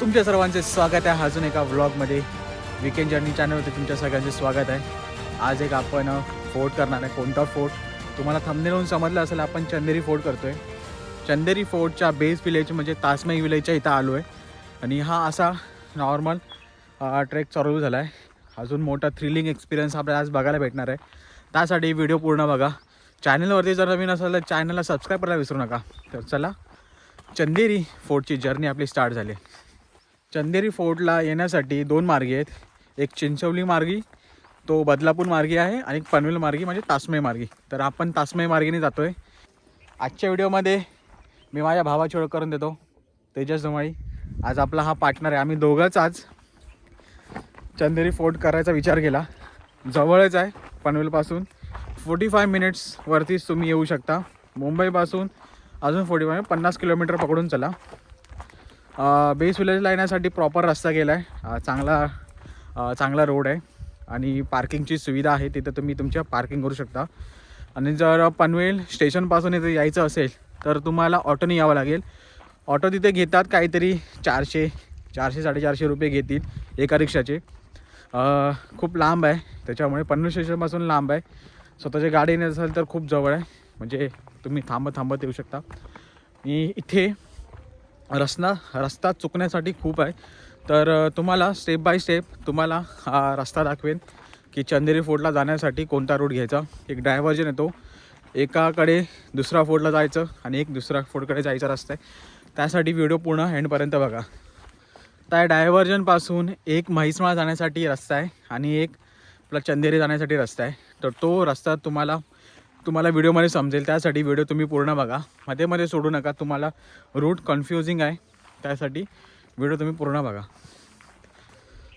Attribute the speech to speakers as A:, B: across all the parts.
A: तुमच्या सर्वांचे स्वागत आहे. अजून एका व्लॉगमध्ये विकेंड जर्नी चॅनलवरती तुमच्या सगळ्यांचे स्वागत आहे. आज एक आपण फोर्ट करणार आहे. कोणता फोर्ट? तुम्हाला थंबनेलवरून समजलं असेल आपण चंदेरी फोर्ट करतो आहे चंदेरी फोर्टच्या बेस विलेज म्हणजे तासमई विलेजच्या इथं आलो आहे. आणि हा असा नॉर्मल ट्रेक चालू झाला आहे अजून मोठा थ्रिलिंग एक्सपिरियन्स आपल्याला आज बघायला भेटणार आहे. त्यासाठी व्हिडिओ पूर्ण बघा. चॅनलवरती जर नवीन असेल तर चॅनलला सबस्क्राईब करायला विसरू नका. तर चला चंदेरी फोर्टची जर्नी आपली स्टार्ट झाली. चंदेरी फोर्टला येण्यासाठी दोन मार्गे आहेत. एक चिंचवली मार्गी तो बदलापूर मार्गी आहे आणि एक पनवेल मार्गी म्हणजे तासमय मार्गी. तर आपण तासमय मार्गीने जातो आहे आजच्या व्हिडिओमध्ये मी माझ्या भावाची ओळख करून देतो तेजस धुमाळी. आज आपला हा पार्टनर आहे. आम्ही दोघंच आज चंदेरी फोर्ट करायचा विचार केला. जवळच आहे पनवेलपासून. फोर्टी फाय मिनिट्सवरतीच तुम्ही येऊ शकता. मुंबईपासून अजून फोर्टी फाय पन्नास किलोमीटर पकडून चला. बेस विलेजला येण्यासाठी प्रॉपर रस्ता गेला आहे चांगला चांगला रोड आहे. आणि पार्किंगची सुविधा आहे तिथं तुम्ही तुमच्या पार्किंग करू शकता. आणि जर पनवेल स्टेशनपासून इथे यायचं असेल तर तुम्हाला ऑटोने यावं लागेल. ऑटो तिथे घेतात काहीतरी चारशे चारशे साडेचारशे रुपये घेतील एका रिक्षाचे. खूप लांब आहे त्याच्यामुळे पनवेल स्टेशनपासून लांब आहे. स्वतःची गाडी नसेल तर खूप जवळ आहे. म्हणजे तुम्ही थांबत थांबत येऊ शकता. मी इथे रस्ता रस्ता चुकण्यासाठी खूप आहे. तर तुम्हाला स्टेप बाय स्टेप तुम्हाला हा रस्ता दाखवेन की चंदेरी फोर्टला जाण्यासाठी कोणता रूट घ्यायचा. एक डायव्हर्जन येतो. एकाकडे दुसरा फोर्टला जायचं आणि एक दुसऱ्या फोर्टकडे जायचा रस्ता आहे. त्यासाठी व्हिडिओ पूर्ण एंडपर्यंत बघा. त्या डायव्हर्जनपासून एक म्हैसमाळ जाण्यासाठी रस्ता आहे आणि एक आपला चंदेरी जाण्यासाठी रस्ता आहे. तर तो रस्ता तुम्हाला तुम्हाला व्हिडिओमध्ये समजेल. त्यासाठी व्हिडिओ तुम्ही पूर्ण बघा. मध्ये मध्ये सोडू नका. तुम्हाला रूट कन्फ्युजिंग आहे. त्यासाठी व्हिडिओ तुम्ही पूर्ण बघा.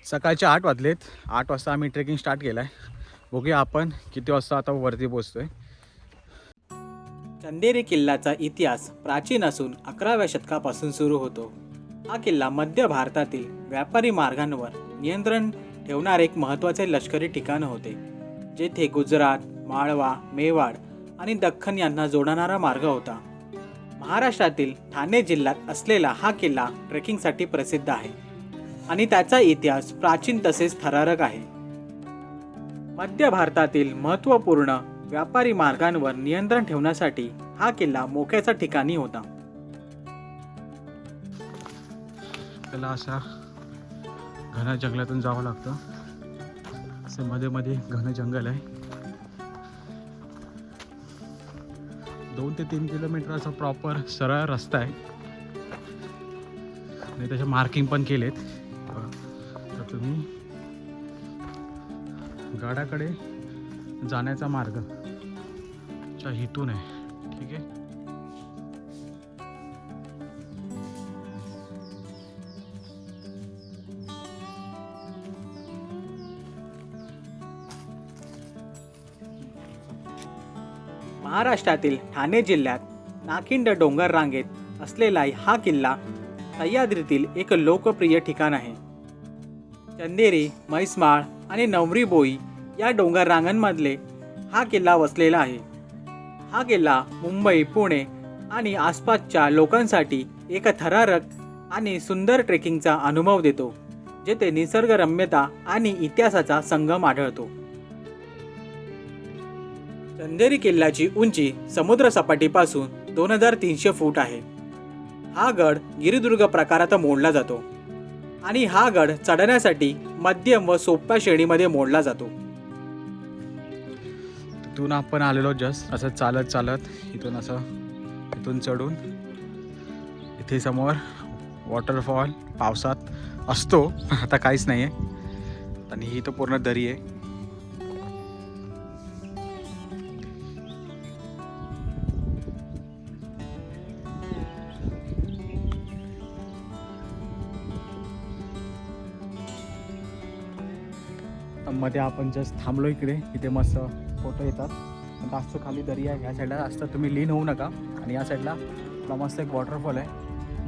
A: सकाळचे आठ वाजलेत. आठ वाजता आम्ही ट्रेकिंग स्टार्ट केलं आहे बघूया आपण किती वाजता आता वरती पोचतो आहे
B: चंदेरी किल्ल्याचा इतिहास प्राचीन असून अकराव्या शतकापासून सुरू होतो. हा किल्ला मध्य भारतातील व्यापारी मार्गांवर नियंत्रण ठेवणारे एक महत्त्वाचे लष्करी ठिकाण होते जेथे गुजरात माळवा मेवाड आणि दख्खन यांना जोडणारा मार्ग होता. महाराष्ट्रातील ठाणे जिल्ह्यात असलेला हा किल्ला ट्रेकिंगसाठी प्रसिद्ध आहे आणि त्याचा इतिहास प्राचीन तसेच थरारक आहे. मध्य भारतातील महत्त्वपूर्ण व्यापारी मार्गांवर नियंत्रण ठेवण्यासाठी हा किल्ला मोक्याचा ठिकाणी होता.
A: त्याला अशा घन जंगलातून जावं लागतं. असं मध्ये मध्ये घन जंगल आहे. दोन ते तीन किलोमीटर असा प्रॉपर सरळ रस्ता आहे. आणि त्याच्या मार्किंग पण केलेत. तर तुम्ही गडाकडे जाण्याचा मार्ग च्या हितून आहे.
B: महाराष्ट्रातील ठाणे जिल्ह्यात नाकिंड डोंगर रांगेत असलेला हा किल्ला सह्याद्रीतील एक लोकप्रिय ठिकाण आहे. चंदेरी म्हैसमाळ आणि नवरी बोई या डोंगर रांगांमधले हा किल्ला वसलेला आहे. हा किल्ला मुंबई पुणे आणि आसपासच्या लोकांसाठी एक थरारक आणि सुंदर ट्रेकिंगचा अनुभव देतो जेथे निसर्गरम्यता आणि इतिहासाचा संगम आढळतो. चंदेरी किल्ल्याची उंची समुद्र सपाटीपासून दोन हजार तीनशे फूट आहे. हा गड गिरिदुर्ग प्रकारात मोडला जातो आणि हा गड चढण्यासाठी मध्यम व सोप्या श्रेणीमध्ये मोडला जातो.
A: तिथून आपण आलेलो जस्ट असं चालत चालत इथून असं इथून चढून इथे समोर वॉटरफॉल पावसात असतो. आता काहीच नाही आहे आणि ही तर पूर्ण दरी आहे. मध्ये आपण जस्ट थांबलो इकडे. इथे मस्त फोटो येतात. जास्त खाली दरी आहे. ह्या साईडला जास्त तुम्ही लीन होऊ नका. आणि या साईडला आपला मस्त एक वॉटरफॉल आहे.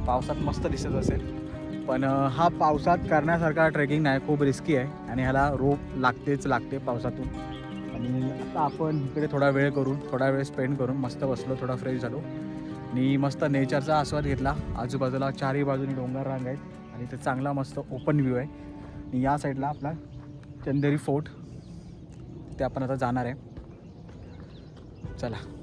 A: पावसात मस्त दिसत असेल. पण हा पावसात करण्यासारखा ट्रेकिंग नाही. खूप रिस्की आहे. आणि ह्याला रोप लागतेच लागते पावसातून. आणि आता आपण इकडे थोडा वेळ करून थोडा वेळ स्पेंड करून मस्त बसलो थोडा फ्रेश झालो. आणि मस्त नेचरचा आस्वाद घेतला. आजूबाजूला चारही बाजूनी डोंगर रांग आहेत. आणि इथे चांगला मस्त ओपन व्ह्यू आहे. आणि या साईडला आपला चंदेरी फोर्ट. ते आपण आता जाणार आहे. चला.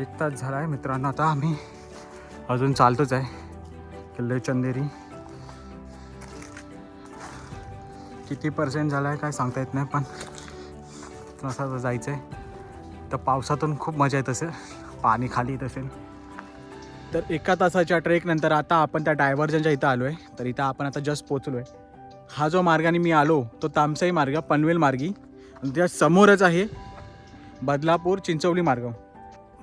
A: एक तास झाला आहे मित्रांनो आता आम्ही अजून चालतोच आहे. किल्ले चंदेरी. किती पर्सेंट झाला आहे काय सांगता येत नाही पण असं जायचं आहे तर पावसातून खूप मजा येत असेल पाणी खाली येत असेल. तर एका तासाच्या ट्रेकनंतर आता आपण त्या डायव्हर्जनच्या इथं आलो आहे तर इथं आपण आता जस्ट पोचलो आहे हा जो मार्गाने मी आलो तो तामसाई मार्ग पनवेल मार्गी. त्या समोरच आहे बदलापूर चिंचवली मार्ग.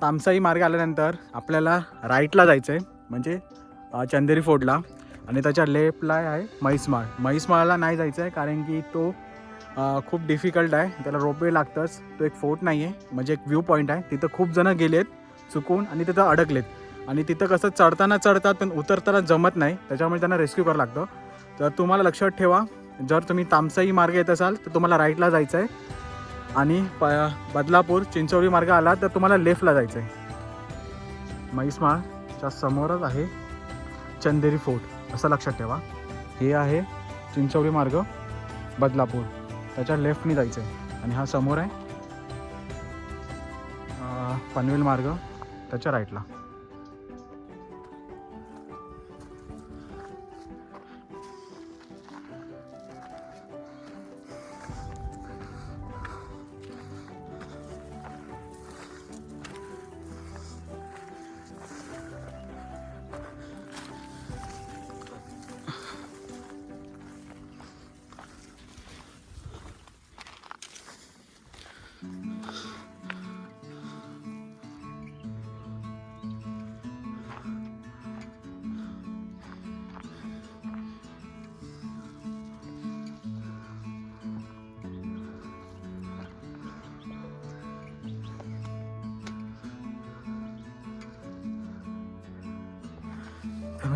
A: तामसाई मार्ग आल्यानंतर आपल्याला राईटला जायचं आहे म्हणजे चंदेरी फोर्टला. आणि त्याच्या लेफ्टला आहे म्हैसमाळ. म्हैसमाळला नाही जायचं आहे कारण की तो खूप डिफिकल्ट आहे. त्याला रोपवे लागतंच. तो एक फोर्ट नाही आहे म्हणजे एक व्ह्यू पॉईंट आहे. तिथं खूप जणं गेलेत चुकून आणि तिथं अडकलेत. आणि तिथं कसं चढताना चढतात पण उतरताना जमत नाही. त्याच्यामुळे त्यांना रेस्क्यू करावं लागतं. तर तुम्हाला लक्षात ठेवा. जर तुम्ही तामसाई मार्ग येत असाल तर तुम्हाला राईटला जायचं आहे आणि प बदलापूर चिंचोळी मार्ग आला तर तुम्हाला लेफ्टला जायचं आहे म्हैसमाळच्या समोरच आहे चंदेरी फोर्ट असं लक्षात ठेवा. हे आहे चिंचोळी मार्ग बदलापूर. त्याच्या लेफ्टनी जायचं आहे आणि हा समोर आहे पनवेल मार्ग त्याच्या राईटला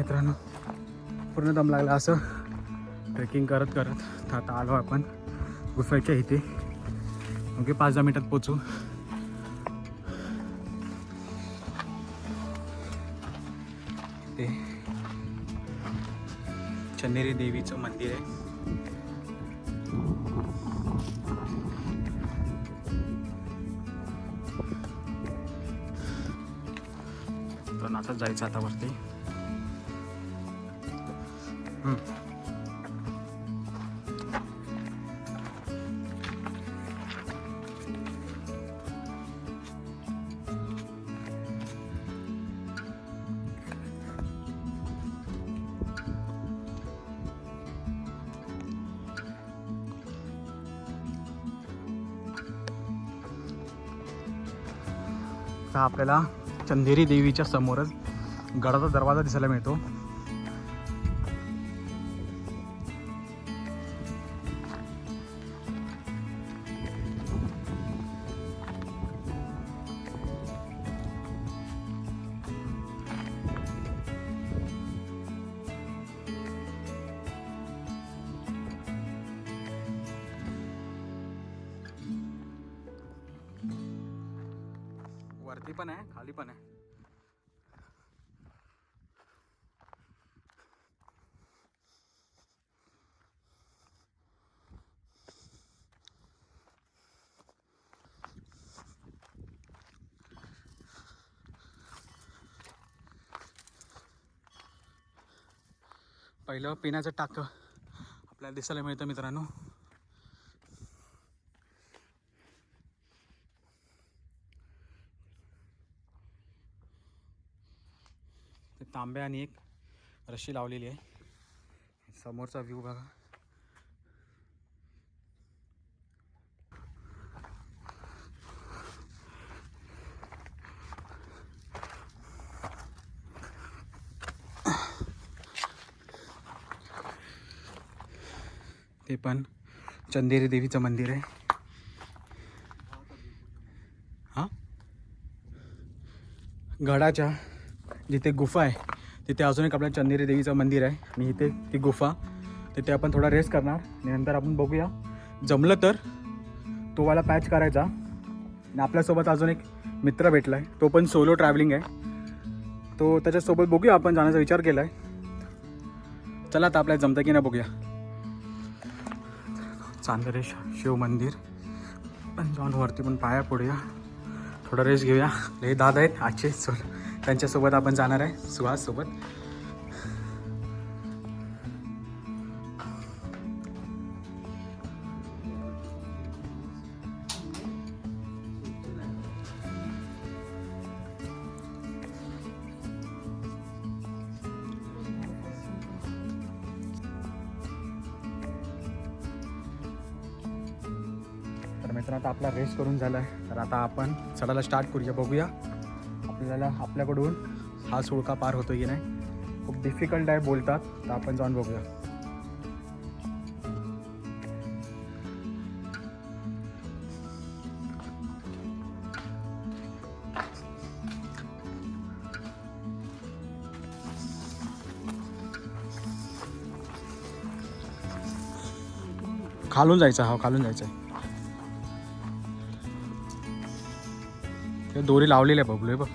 A: मित्रांनो पूर्ण दम लागला असं. ट्रेकिंग करत करत तर आता आलो आपण गुफेच्या इथे. ओके पाच दहा मिनिटात पोचू ते चंदेरी देवीचं मंदिर आहे. नाचत जायचं आता वरती. आपल्याला चंदेरी देवीच्या समोरच गडाचा दरवाजा दिसायला मिळतो. पहिलं पिण्याचं टाकं आपल्याला दिसायला मिळतं मित्रांनो. ते आणि एक रशी लावलेली आहे. समोरचा व्ह्यू बघा. ते पण. चंदेरी देवीचं मंदिर आहे. हां? गडाच्या जिथे गुफा आहे तिथे अजून एक आपल्या चंदेरी देवीचं मंदिर आहे. आणि इथे ती गुफा. तिथे आपण थोडा रेस्ट करणार. आणि नंतर आपण बघूया. जमलं तर तो वाला पॅच करायचा. आणि आपल्यासोबत अजून एक मित्र भेटला आहे तो पण सोलो ट्रॅव्हलिंग आहे. तो त्याच्यासोबत बघूया आपण जाण्याचा विचार केला आहे चला आता आपल्याला जमतं की नाही बघूया. चांदरे शिव मंदिर. पण जाऊन वरती पण पाया पडूया. थोडा रेस्ट घेऊया. हे दादा आहेत. आजचे चल त्यांच्यासोबत आपण जाणार आहे. सुहाससोबत. करून झाला आहे. तर आता आपण चढायला स्टार्ट करूया बघूया. आपल्याला आपल्याकडून हा सुळका पार होतो की नाही? खूप डिफिकल्ट आहे बोलतात तर आपण जाऊन बघूया. खालून जायचं हा खालून जायचं आहे. दोरी लावलेली आहे बबलू हे बघ.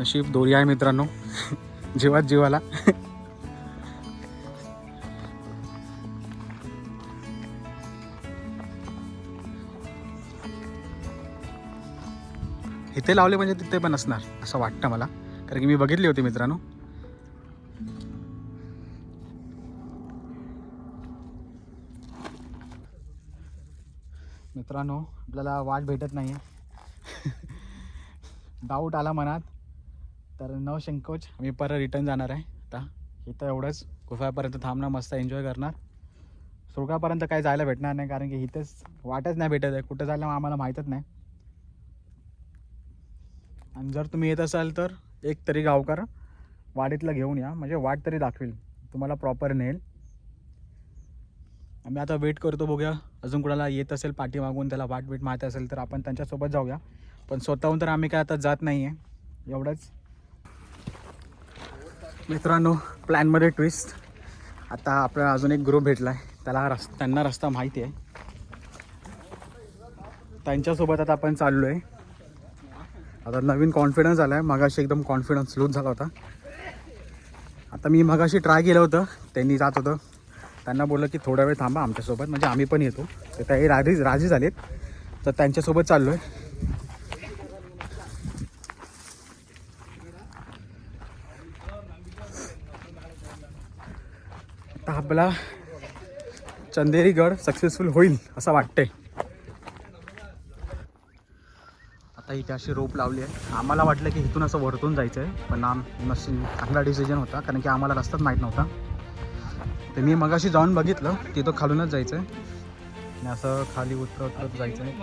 A: नशीब दोरी आहे मित्रांनो. जीवात जीवाला. इथे लावले म्हणजे तिथे पण असणार असं वाटतं मला. कारण की मी बघितली होती मित्रांनो. मित्रांनो आपल्याला वाट भेटत नाही आहे डाऊट आला मनात. तर न संकोच आम्ही परत रिटर्न जाणार आहे. आता इथं एवढंच. गुफापर्यंत थांबणार मस्त एन्जॉय करणार. सुरगापर्यंत काय जायला भेटणार नाही कारण की इथंच वाटच नाही भेटत आहे. कुठं जायला आम्हाला माहीतच नाही. आणि जर तुम्ही येत असाल तर एक तरी गावकर वाडीतला घेऊन या. म्हणजे वाट तरी दाखवेल. तुम्हाला प्रॉपर नेल. आम्ही आता वेट करतो बघूया. अजून कुणाला येत असेल पाठीमागून त्याला वाट बीट माहीत असेल तर आपण त्यांच्यासोबत जाऊया. पण स्वतःहून तर आम्ही काय आता जात नाही आहे एवढंच. मित्रांनो प्लॅनमध्ये ट्विस्ट आता आपल्याला अजून एक ग्रुप भेटला आहे त्याला रस् त्यांना रस्ता माहिती आहे. त्यांच्यासोबत आता आपण चाललो आहे आता नवीन कॉन्फिडन्स आला आहे मगाशी एकदम कॉन्फिडन्स लूज झाला होता. आता मी मगाशी ट्राय केलं होतं. त्यांनी जात होतं. त्यांना बोललं की थोडा वेळ थांबा आमच्यासोबत. म्हणजे आम्ही पण येतो. तर त्याही राजी राजी झालेत. तर त्यांच्यासोबत चाललो आहे आता आपला चंदेरीगड सक्सेसफुल होईल असं वाटतंय. आता इथे अशी रोप लावली आहे. आम्हाला वाटलं की इथून असं वरतून जायचं आहे पण आम नशीब चांगला डिसिजन होता कारण की आम्हाला रस्ताच माहीत नव्हता. तर मी मगाशी जाऊन बघितलं तिथं खालूनच जायचं आहे आणि असं खाली उतरत उतरत जायचं आहे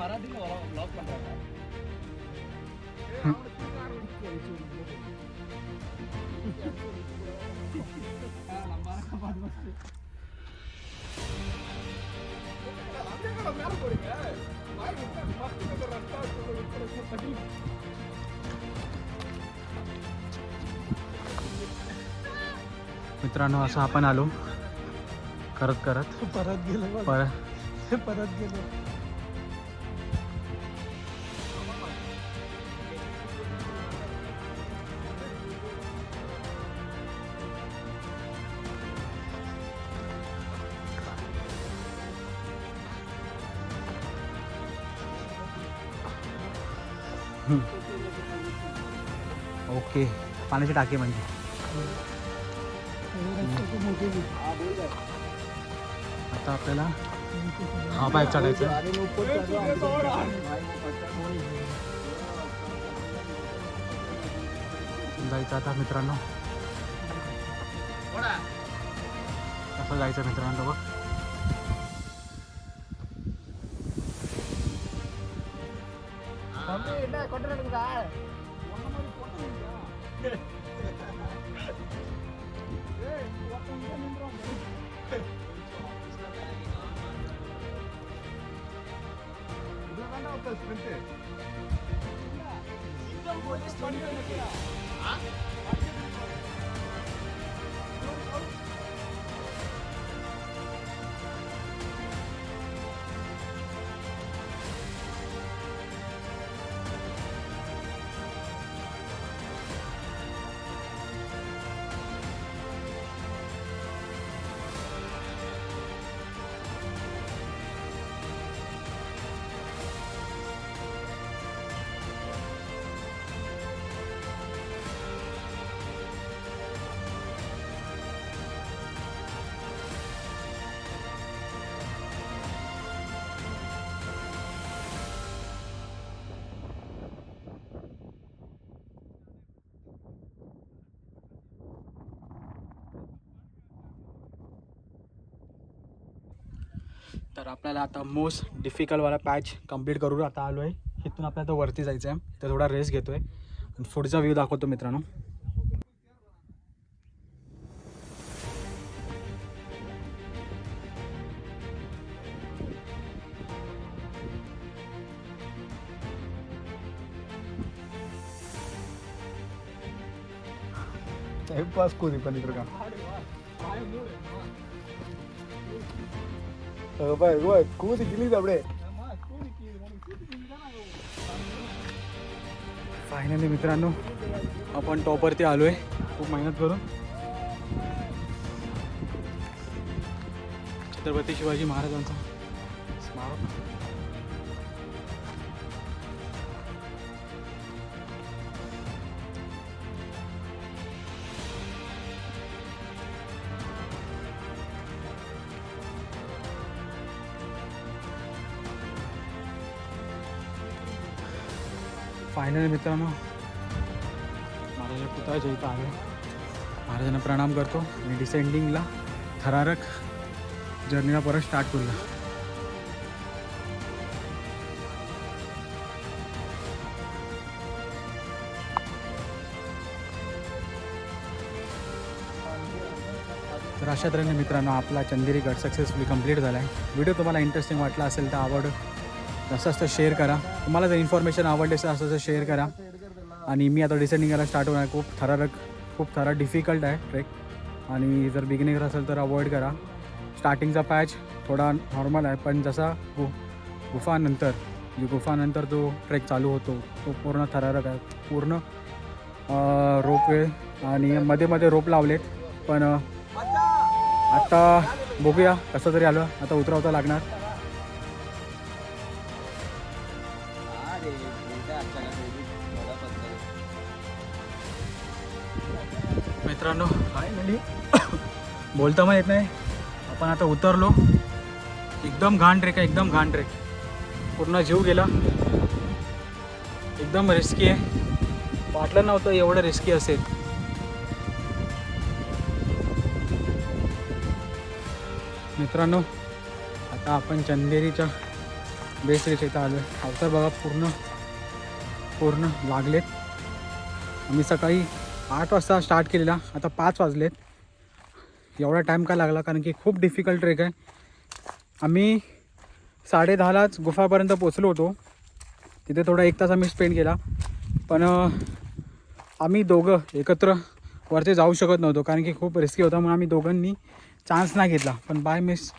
A: मित्रांनो असं आपण आलो. करत करत.
C: परत गेलो
A: पर
C: परत गेलो.
A: ओके. पाण्याची टाकी म्हणजे. आपल्याला. हा पाईप चढायचा. जायचं आता मित्रांनो. कसं जायचं मित्रांनो बघ. Yeah. तर आपल्याला आता मोस्ट डिफिकल्टवाला पॅच कंप्लीट करून आता आलो आहे इथून आपल्याला तर वरती जायचं आहे तर थोडा रेस्ट घेतो आहे आणि पुढचा व्ह्यू दाखवतो मित्रांनो.
C: टाइमपास कोणी पण इकडं का? अगं बाय கூதி खूप அப்படியே
A: फायनली मित्रांनो आपण टॉपवरती आलो आहे खूप मेहनत करून. छत्रपती शिवाजी महाराजांचा स्मारक. फायनल मित्रांनो? महाराजा पुतळ्याच्या इथं आलो महाराजांना प्रणाम करतो. आणि डिसेंडिंगला थरारक जर्नीला परत स्टार्ट करूया. तर अशा तऱ्हेने मित्रांनो आपला चंदेरी गट सक्सेसफुली कंप्लीट झाला आहे व्हिडिओ तुम्हाला इंटरेस्टिंग वाटला असेल तर आवड असं असतं शेअर करा. तुम्हाला जर इन्फॉर्मेशन आवडली असेल असं असं शेअर करा. आणि मी आता डिसेंडिंग करायला स्टार्ट होणार खूप थरारक खूप थरा डिफिकल्ट आहे ट्रेक आणि जर बिगिनिंग असेल तर अवॉइड करा. स्टार्टिंगचा पॅच थोडा नॉर्मल आहे. पण जसा गु गुफानंतर जी गुफानंतर जो ट्रेक चालू होतो तो पूर्ण थरारक आहे. पूर्ण रोपवे आणि मध्ये मध्ये रोप लावलेत. पण आत्ता आता बघूया कसं तरी आलं. आता उतरवता लागणार. बोलता मग येत नाही. आपण आता उतरलो. एकदम घाण ट्रेक आहे एकदम घाण ट्रेक. पूर्ण जीव गेला. एकदम रिस्की आहे. वाटलं नव्हतं एवढं रिस्की असेल. मित्रांनो आता आपण चंदेरीच्या बेस रेस इथं आलो आहे अवतर बघा पूर्ण पूर्ण लागलेत. आम्ही सकाळी आठ वाजता स्टार्ट केलेला. आता पाच वाजलेत. एवढा टाईम का लागला? कारण की खूप डिफिकल्ट ट्रेक आहे. आम्ही साडे दहालाच गुफापर्यंत पोचलो होतो. तिथे थोडा एक तास आम्ही स्पेंड केला. पण आम्ही दोघं एकत्र वरती जाऊ शकत नव्हतो. कारण की खूप रिस्की होता. म्हणून आम्ही दोघांनी चान्स नाही घेतला. पण बाय मिस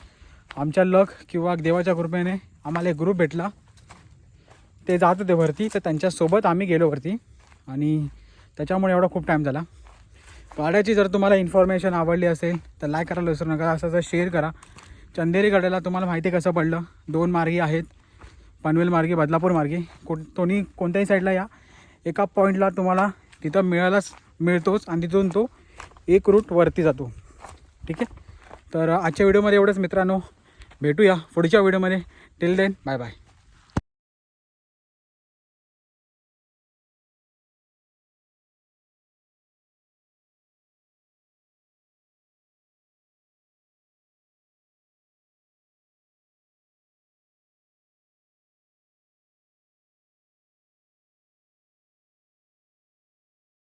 A: आमच्या लक किंवा देवाच्या कृपेने आम्हाला एक ग्रुप भेटला. ते जात होते वरती. तर त्यांच्यासोबत आम्ही गेलो वरती. आणि त्याच्यामुळे एवढा खूप टाईम झाला. गाड्याची जर तुम्हाला इन्फॉर्मेशन आवडली असेल तर लाईक करायला विसरू नका. असं जर शेअर करा. चंदेरी गडाला तुम्हाला माहिती कसं पडलं? दोन मार्गी आहेत. पनवेल मार्गी बदलापूर मार्गी. कोण कोणी कोणत्याही साईडला या. एका पॉईंटला तुम्हाला तिथं मिळायलाच मिळतोच आणि तिथून तो एक रूट वरती जातो. ठीक आहे? तर आजच्या व्हिडिओमध्ये एवढंच मित्रांनो. भेटूया पुढच्या व्हिडिओमध्ये टिल देन बाय बाय